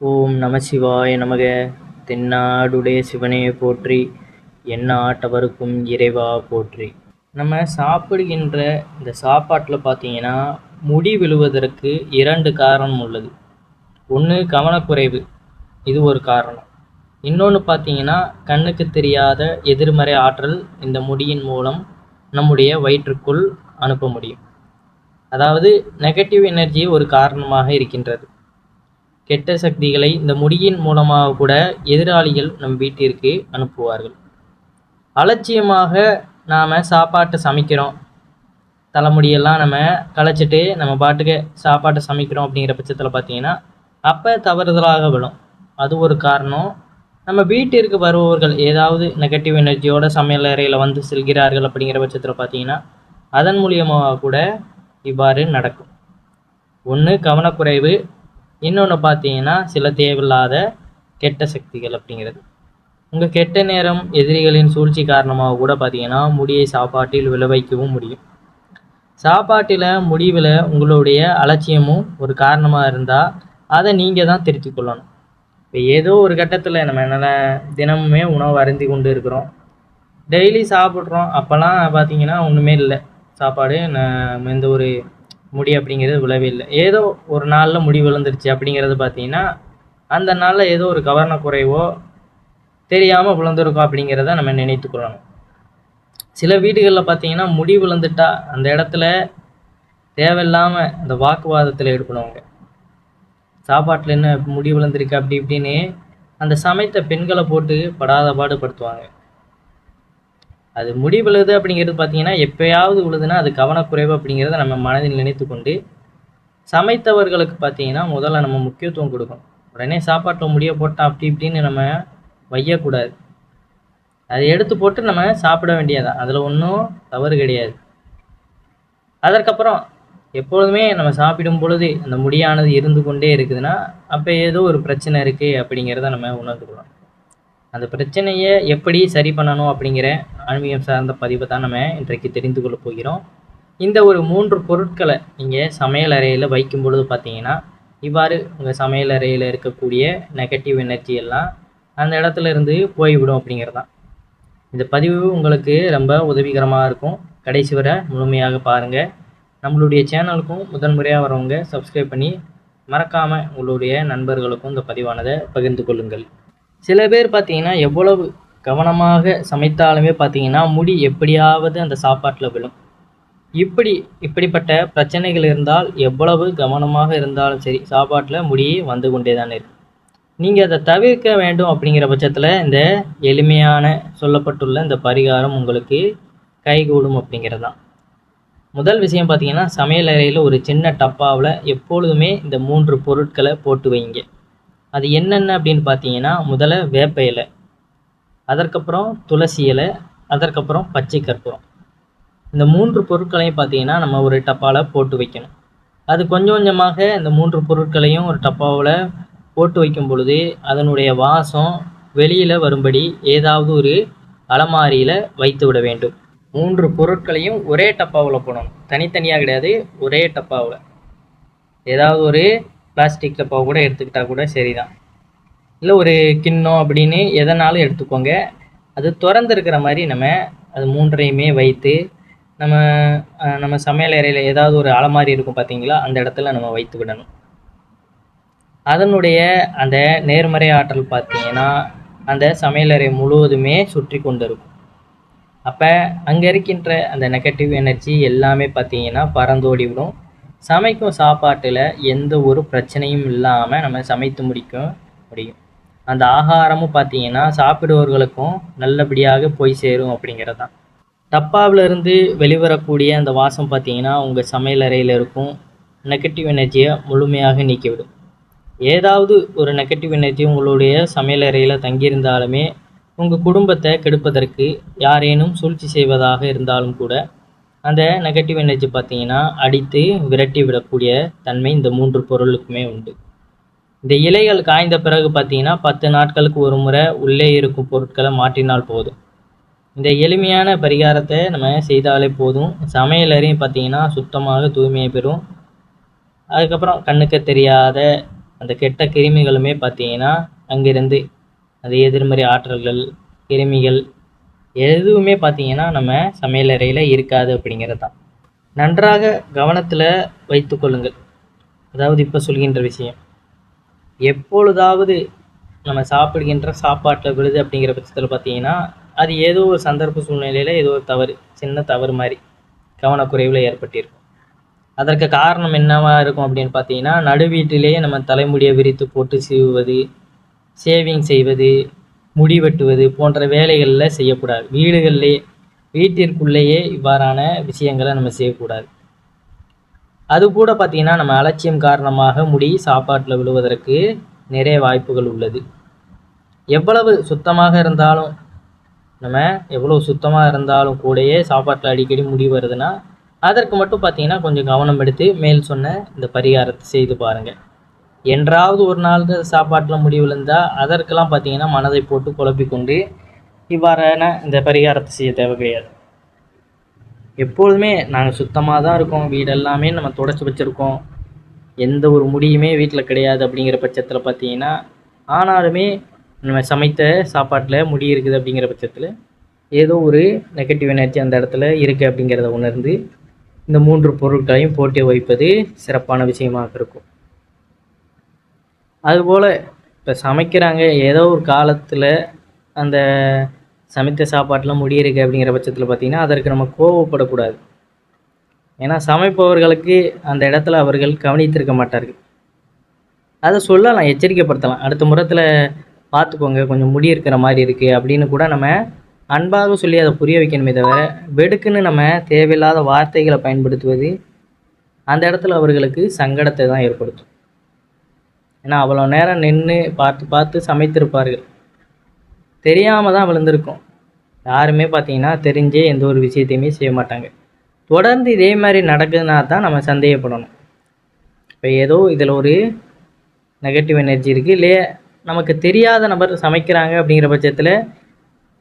ஓம் நம சிவாய நமக. தென்னாடுடைய சிவனே போற்றி. என்ன ஆட்டவருக்கும் இறைவா போற்றி. நம்ம சாப்பிடுகின்ற இந்த சாப்பாட்டில் பார்த்தீங்கன்னா முடி விழுவதற்கு இரண்டு காரணம் உள்ளது. ஒன்று கவனக்குறைவு இது ஒரு காரணம். இன்னொன்று பார்த்தீங்கன்னா கண்ணுக்கு தெரியாத எதிர்மறை ஆற்றல் இந்த முடியின் மூலம் நம்முடைய வயிற்றுக்குள் அனுப்ப முடியும். அதாவது நெகட்டிவ் எனர்ஜி ஒரு காரணமாக இருக்கின்றது. கெட்ட சக்திகளை இந்த முடியின் மூலமாக கூட எதிராளிகள் நம் வீட்டிற்கு அனுப்புவார்கள். அலட்சியமாக நாம் சாப்பாட்டை சமைக்கிறோம். தலைமுடியெல்லாம் நம்ம களைச்சிட்டு நம்ம பாட்டுக்கு சாப்பாட்டை சமைக்கிறோம் அப்படிங்கிற பட்சத்தில் பார்த்தீங்கன்னா அப்போ தவறுதலாக விழும். அது ஒரு காரணம். நம்ம வீட்டிற்கு வருபவர்கள் ஏதாவது நெகட்டிவ் எனர்ஜியோட சமையல் அறையில் வந்து செல்கிறார்கள் அப்படிங்கிற பட்சத்தில் பார்த்தீங்கன்னா அதன் மூலியமாக கூட இவ்வாறு நடக்கும். ஒன்று கவனக்குறைவு. இன்னொன்று பார்த்தீங்கன்னா சில தேவையில்லாத கெட்ட சக்திகள் அப்படிங்கிறது. உங்கள் கெட்ட நேரம் எதிரிகளின் சூழ்ச்சி காரணமாக கூட பார்த்தீங்கன்னா முடியை சாப்பாட்டில் விளைவைக்கவும் முடியும். சாப்பாட்டில் முடிவில் உங்களுடைய அலட்சியமும் ஒரு காரணமாக இருந்தால் அதை நீங்கள் தான் திருத்தி கொள்ளணும். இப்போ ஏதோ ஒரு கட்டத்தில் நம்ம என்னால் தினமுமே உணவு அருந்தி கொண்டு இருக்கிறோம். டெய்லி சாப்பிட்றோம் அப்போல்லாம் பார்த்தீங்கன்னா ஒன்றுமே இல்லை. சாப்பாடு எந்த ஒரு முடி அப்படிங்கிறது விழவே இல்லை. ஏதோ ஒரு நாளில் முடி விழுந்துருச்சு அப்படிங்கிறது பார்த்தீங்கன்னா அந்த நாளில் ஏதோ ஒரு கவனக்குறைவோ தெரியாமல் விழுந்திருக்கோம் அப்படிங்கிறத நம்ம நினைத்து கொள்ளணும். சில வீடுகளில் பார்த்தீங்கன்னா முடி விழுந்துட்டா அந்த இடத்துல தேவையில்லாமல் அந்த வாக்குவாதத்தில் ஈடுபடுவாங்க. சாப்பாட்டில் என்ன முடி விழுந்திருக்கு அப்படி இப்படின்னு அந்த சமைத்த பெண்களை போட்டு படாத பாடுபடுத்துவாங்க. அது முடி விழுது அப்படிங்கிறது பார்த்தீங்கன்னா எப்பயாவது விழுதுன்னா அது கவனக்குறைவு அப்படிங்கிறத நம்ம மனதில் நினைத்து கொண்டு சமைத்தவர்களுக்கு பார்த்தீங்கன்னா முதல்ல நம்ம முக்கியத்துவம் கொடுக்கணும். உடனே சாப்பாட்டில் முடிய போட்டால் அப்படி இப்படின்னு நம்ம வையக்கூடாது. அதை எடுத்து போட்டு நம்ம சாப்பிட வேண்டியதான் அதில் ஒன்றும் தவறு கிடையாது. அதற்கப்புறம் எப்பொழுதுமே நம்ம சாப்பிடும் பொழுது அந்த முடியானது இருந்து கொண்டே இருக்குதுன்னா அப்போ ஏதோ ஒரு பிரச்சனை இருக்குது அப்படிங்கிறத நம்ம உணர்ந்துக்கலாம் அந்த பிரச்சனையை எப்படி சரி பண்ணணும் அப்படிங்கிற ஆன்மீகம் சார்ந்த பதிவை தான் நம்ம இன்றைக்கு தெரிந்து கொள்ள போகிறோம். இந்த ஒரு மூன்று பொருட்களை நீங்கள் சமையல் அறையில் வைக்கும் பொழுது பார்த்தீங்கன்னா இவ்வாறு உங்கள் சமையல் அறையில் இருக்கக்கூடிய நெகட்டிவ் எனர்ஜி எல்லாம் அந்த இடத்துல இருந்து போய்விடும் அப்படிங்கிறது தான் இந்த பதிவு உங்களுக்கு ரொம்ப உதவிகரமாக இருக்கும். கடைசி வரை முழுமையாக பாருங்கள் நம்மளுடைய சேனலுக்கும் முதன்முறையாக வரவங்க சப்ஸ்கிரைப் பண்ணி மறக்காமல் உங்களுடைய நண்பர்களுக்கும் இந்த பதிவானதை பகிர்ந்து கொள்ளுங்கள். சில பேர் பார்த்தீங்கன்னா எவ்வளவு கவனமாக சமைத்தாலுமே பார்த்தீங்கன்னா முடி எப்படியாவது அந்த சாப்பாட்டில் விழும். இப்படி இப்படிப்பட்ட பிரச்சனைகள் இருந்தால் எவ்வளவு கவனமாக இருந்தாலும் சரி சாப்பாட்டில் முடியே வந்து கொண்டே தான் இருக்கும் நீங்கள் அதை தவிர்க்க வேண்டும் அப்படிங்கிற பட்சத்தில் இந்த எளிமையான சொல்லப்பட்டுள்ள இந்த பரிகாரம் உங்களுக்கு கைகூடும் அப்படிங்கிறது தான் முதல் விஷயம் பார்த்தீங்கன்னா சமையல் அறையில் ஒரு சின்ன டப்பாவில் எப்பொழுதுமே இந்த மூன்று பொருட்களை போட்டு வைங்க. அது என்னென்ன அப்படின்னு பார்த்தீங்கன்னா முதல்ல வேப்ப இலை அதற்கப்புறம் துளசி இலை அதற்கப்புறம் பச்சை கற்பூரம். இந்த மூன்று பொருட்களையும் பார்த்தீங்கன்னா நம்ம ஒரு டப்பாவில் போட்டு வைக்கணும். அது கொஞ்சம் கொஞ்சமாக இந்த மூன்று பொருட்களையும் ஒரு டப்பாவில் போட்டு வைக்கும் பொழுது அதனுடைய வாசம் வெளியில் வரும்படி ஏதாவது ஒரு அலமாரியில் வைத்து விட வேண்டும். மூன்று பொருட்களையும் ஒரே டப்பாவில் போடணும். தனித்தனியாக கிடையாது ஒரே டப்பாவில். ஏதாவது ஒரு பிளாஸ்டிக் டப்பா கூட எடுத்துக்கிட்டால் கூட சரி தான் இல்லை ஒரு கிண்ணம் அப்படின்னு எதனாலும் எடுத்துக்கோங்க. அது திறந்துருக்கிற மாதிரி நம்ம அது மூன்றையுமே வைத்து நம்ம நம்ம சமையல் அறையில் ஏதாவது ஒரு அலமாரி இருக்கும் பார்த்தீங்களா அந்த இடத்துல நம்ம வைத்து விடணும். அதனுடைய அந்த நேர்மறை ஆற்றல் பார்த்தீங்கன்னா அந்த சமையலறை முழுவதுமே சுற்றி கொண்டு இருக்கும் அப்போ அங்கே இருக்கின்ற அந்த நெகட்டிவ் எனர்ஜி எல்லாமே பார்த்தீங்கன்னா பறந்தோடி விடும் சமைக்கும் சாப்பாட்டில் எந்த ஒரு பிரச்சனையும் இல்லாமல் நம்ம சமைத்து முடிக்க முடியும். அந்த ஆகாரமும் பார்த்தீங்கன்னா சாப்பிடுவர்களுக்கும் நல்லபடியாக போய் சேரும் அப்படிங்கிறது தான் டப்பாவில் இருந்து வெளிவரக்கூடிய அந்த வாசம் பார்த்தீங்கன்னா உங்கள் சமையல் அறையில் இருக்கும். நெகட்டிவ் எனர்ஜியை முழுமையாக நீக்கிவிடும். ஏதாவது ஒரு நெகட்டிவ் எனர்ஜி உங்களுடைய சமையல் அறையில் தங்கியிருந்தாலுமே உங்கள் குடும்பத்தை கெடுப்பதற்கு யாரேனும் சூழ்ச்சி செய்வதாக இருந்தாலும் கூட அந்த நெகட்டிவ் எனர்ஜி பார்த்தீங்கன்னா அடித்து விரட்டி விடக்கூடிய தன்மை இந்த மூன்று பொருளுக்குமே உண்டு. இந்த இலைகள் காய்ந்த பிறகு பார்த்தீங்கன்னா பத்து நாட்களுக்கு ஒரு முறை உள்ளே இருக்கும் பொருட்களை மாற்றினால் போதும். இந்த எளிமையான பரிகாரத்தை நம்ம செய்தாலே போதும். சமையல் அறையும் பார்த்தீங்கன்னா சுத்தமாக தூய்மையை பெறும். அதுக்கப்புறம் கண்ணுக்கு தெரியாத அந்த கெட்ட கிருமிகளுமே பார்த்தீங்கன்னா அங்கிருந்து அந்த எதிர்மறை ஆற்றல்கள் கிருமிகள் எதுவுமே பார்த்தீங்கன்னா நம்ம சமையலறையில் இருக்காது அப்படிங்கிறது தான். நன்றாக கவனத்தில் வைத்துக்கொள்ளுங்கள் அதாவது இப்போ சொல்கின்ற விஷயம் எப்பொழுதாவது நம்ம சாப்பிடுகின்ற சாப்பாட்டில் விழுது அப்படிங்கிற பட்சத்தில் பார்த்தீங்கன்னா அது ஏதோ ஒரு சந்தர்ப்ப சூழ்நிலையில் ஏதோ ஒரு தவறு சின்ன தவறு மாதிரி கவனக்குறைவில் ஏற்பட்டிருக்கும். அதற்கு காரணம் என்னவாக இருக்கும் அப்படின்னு பார்த்தீங்கன்னா நடுவீட்டிலேயே நம்ம தலைமுடியை விரித்து போட்டு சீவுவது ஷேவிங் செய்வது முடி வெட்டுவது போன்ற வேலைகளில் செய்யக்கூடாது. வீடுகளிலே வீட்டிற்குள்ளேயே இவ்வாறான விஷயங்களை நம்ம செய்யக்கூடாது. அது கூட பார்த்திங்கன்னா நம்ம அலட்சியம் காரணமாக முடி சாப்பாட்டில் விழுவதற்கு நிறைய வாய்ப்புகள் உள்ளது. எவ்வளவு சுத்தமாக இருந்தாலும் நம்ம எவ்வளோ சுத்தமாக இருந்தாலும் கூடயே சாப்பாட்டில் அடிக்கடி முடி வருதுன்னா அதற்கு மட்டும் பார்த்தீங்கன்னா கொஞ்சம் கவனம் எடுத்து மேல் சொன்ன இந்த பரிகாரத்தை செய்து பாருங்கள் என்றாவது ஒரு நாள் சாப்பாட்டில் முடிவு விழுந்தால் அதற்கெல்லாம் பார்த்தீங்கன்னா மனதை போட்டு குழப்பிக்கொண்டு இவ்வாறான இந்த பரிகாரத்தை செய்ய தேவை கிடையாது. எப்பொழுதுமே நாங்கள் சுத்தமாக தான் இருக்கோம். வீடெல்லாமே நம்ம தொடச்சி வச்சுருக்கோம். எந்த ஒரு முடியுமே வீட்டில் கிடையாது அப்படிங்கிற பட்சத்தில் பார்த்தீங்கன்னா ஆனாலுமே நம்ம சமைத்த சாப்பாட்டில் முடி இருக்குது அப்படிங்கிற பட்சத்தில் ஏதோ ஒரு நெகட்டிவ் எனர்ஜி அந்த இடத்துல இருக்குது அப்படிங்கிறத உணர்ந்து இந்த மூன்று பொருட்களையும் போட்டி வைப்பது சிறப்பான விஷயமாக இருக்கும். அதுபோல் இப்போ சமைக்கிறாங்க. ஏதோ ஒரு காலத்தில் அந்த சமைத்த சாப்பாட்டில் முடி அப்படிங்கிற பட்சத்தில் பார்த்திங்கன்னா அதற்கு நம்ம கோவப்படக்கூடாது. ஏன்னா சமைப்பவர்களுக்கு அந்த இடத்துல அவர்கள் கவனித்திருக்க மாட்டார்கள். அதை சொல்லலாம் எச்சரிக்கைப்படுத்தலாம். அடுத்த முறத்தில் பார்த்துக்கோங்க கொஞ்சம் முடி இருக்கிற மாதிரி இருக்குது அப்படின்னு கூட நம்ம அன்பாக சொல்லி அதை புரிய வைக்கணுமே தவிர வெடுக்குன்னு நம்ம தேவையில்லாத வார்த்தைகளை பயன்படுத்துவது அந்த இடத்துல அவர்களுக்கு சங்கடத்தை தான் ஏற்படுத்தும். ஏன்னா அவ்வளோ நேரம் நின்று பார்த்து பார்த்து சமைத்திருப்பார்கள். தெரியாமல் தான் விழுந்திருக்கும். யாருமே பார்த்தீங்கன்னா தெரிஞ்சே எந்த ஒரு விஷயத்தையுமே செய்ய மாட்டாங்க. தொடர்ந்து இதே மாதிரி நடக்குதுன்னா தான் நம்ம சந்தேகப்படணும். இப்போ ஏதோ இதில் ஒரு நெகட்டிவ் எனர்ஜி இருக்குது இல்லையே நமக்கு தெரியாத நபர் சமைக்கிறாங்க அப்படிங்கிற பட்சத்தில்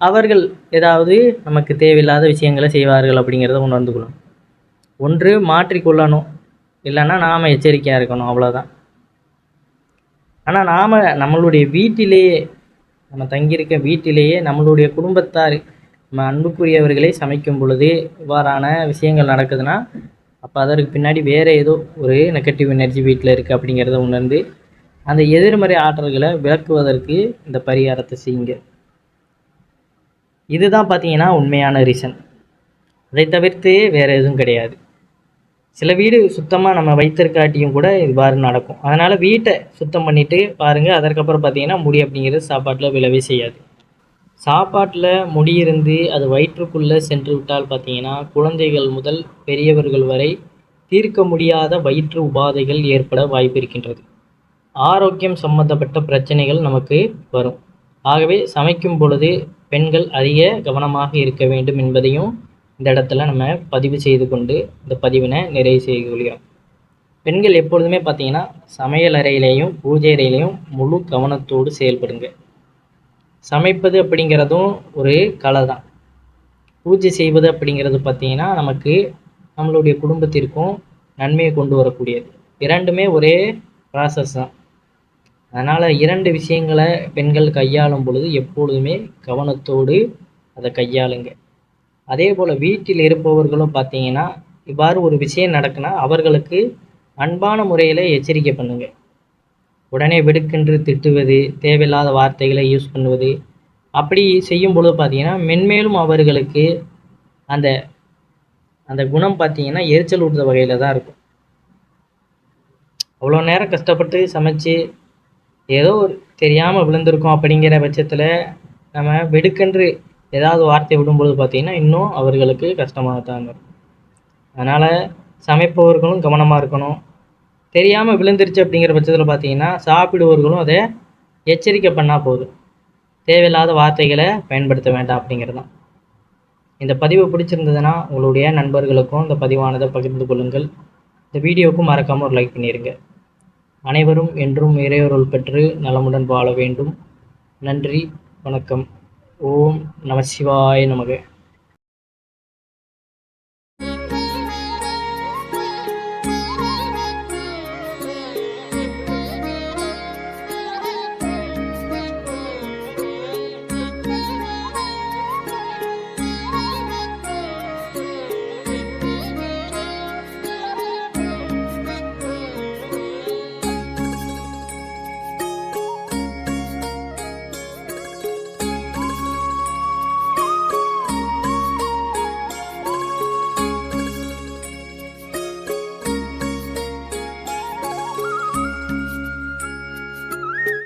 அவர்கள் ஏதாவது நமக்கு தேவையில்லாத விஷயங்களை செய்வார்கள் அப்படிங்கிறத உணர்ந்து கொள்ளணும் ஒன்று மாற்றிக்கொள்ளணும். இல்லைன்னா நாம் எச்சரிக்கையாக இருக்கணும். அவ்வளோதான் ஆனால் நாம் நம்மளுடைய வீட்டிலேயே நம்ம தங்கியிருக்க வீட்டிலேயே நம்மளுடைய குடும்பத்தார் நம்ம அன்புக்குரியவர்களை சமைக்கும் பொழுது இவ்வாறான விஷயங்கள் நடக்குதுன்னா அப்போ அதற்கு பின்னாடி வேறு ஏதோ ஒரு நெகட்டிவ் எனர்ஜி வீட்டில் இருக்குது அப்படிங்கிறத உணர்ந்து அந்த எதிர்மறை ஆற்றல்களை விளக்குவதற்கு இந்த பரிகாரத்தை செய்யுங்க. இதுதான் பார்த்தீங்கன்னா உண்மையான ரீசன் அதை தவிர்த்து வேறு எதுவும் கிடையாது. சில வீடு சுத்தமாக நம்ம வைத்திருக்காட்டியும் கூட இவ்வாறு நடக்கும். அதனால் வீட்டை சுத்தம் பண்ணிவிட்டு பாருங்கள் அதற்கப்புறம் பார்த்தீங்கன்னா முடி அப்படிங்கிறது சாப்பாட்டில் விழவே செய்யாது. சாப்பாட்டில் முடி இருந்து அது வயிற்றுக்குள்ளே சென்று விட்டால் பார்த்தீங்கன்னா குழந்தைகள் முதல் பெரியவர்கள் வரை தீர்க்க முடியாத வயிற்று உபாதைகள் ஏற்பட வாய்ப்பு இருக்கின்றது. ஆரோக்கியம் சம்பந்தப்பட்ட பிரச்சனைகள் நமக்கு வரும். ஆகவே சமைக்கும் பொழுது பெண்கள் அதிக கவனமாக இருக்க வேண்டும் என்பதையும் இந்த இடத்துல நம்ம பதிவு செய்து கொண்டு இந்த பதிவினை நிறைவு செய்கிறோம் பெண்கள் எப்பொழுதுமே பார்த்தீங்கன்னா சமையல் அறையிலையும் பூஜை அறையிலையும் முழு கவனத்தோடு செயல்படுங்க. சமைப்பது அப்படிங்கிறதும் ஒரு கலை தான். பூஜை செய்வது அப்படிங்கிறது பார்த்தீங்கன்னா நமக்கு நம்மளுடைய குடும்பத்திற்கும் நன்மையை கொண்டு வரக்கூடியது. இரண்டுமே ஒரே ப்ராசஸ் தான். அதனால் இரண்டு விஷயங்களை பெண்கள் கையாளும் பொழுது எப்பொழுதுமே கவனத்தோடு அதை கையாளுங்க. அதே போல் வீட்டில் இருப்பவர்களும் பார்த்தீங்கன்னா இவ்வாறு ஒரு விஷயம் நடக்குன்னா அவர்களுக்கு அன்பான முறையில் எச்சரிக்கை பண்ணுங்கள் உடனே வெடுக்கென்று திட்டுவது தேவையில்லாத வார்த்தைகளை யூஸ் பண்ணுவது அப்படி செய்யும் பொழுது பார்த்தீங்கன்னா மென்மேலும் அவர்களுக்கு அந்த அந்த குணம் பார்த்தீங்கன்னா எரிச்சல் ஊட்டுற வகையில் தான் இருக்கும். அவ்வளோ நேரம் கஷ்டப்பட்டு சமைச்சு ஏதோ ஒரு தெரியாமல் விழுந்திருக்கோம் அப்படிங்கிற பட்சத்தில் நம்ம வெடுக்கென்று ஏதாவது வார்த்தை விடும்பொழுது பார்த்தீங்கன்னா இன்னும் அவர்களுக்கு கஷ்டமாக தான் இருக்கும். அதனால் சமைப்பவர்களும் கவனமாக இருக்கணும். தெரியாமல் விழுந்துருச்சு அப்படிங்கிற பட்சத்தில் பார்த்தீங்கன்னா சாப்பிடுவவர்களும் அதை எச்சரிக்கை பண்ணால் போதும். தேவையில்லாத வார்த்தைகளை பயன்படுத்த வேண்டாம் அப்படிங்கிறது தான் இந்த பதிவு பிடிச்சிருந்ததுன்னா உங்களுடைய நண்பர்களுக்கும் இந்த பதிவானதை பகிர்ந்து கொள்ளுங்கள். இந்த வீடியோவுக்கும் மறக்காமல் ஒரு லைக் பண்ணிடுங்க அனைவரும் என்றும் இறையொருள் பெற்று நலமுடன் வாழ வேண்டும். நன்றி வணக்கம். ஓம் நம சிவாய நமக.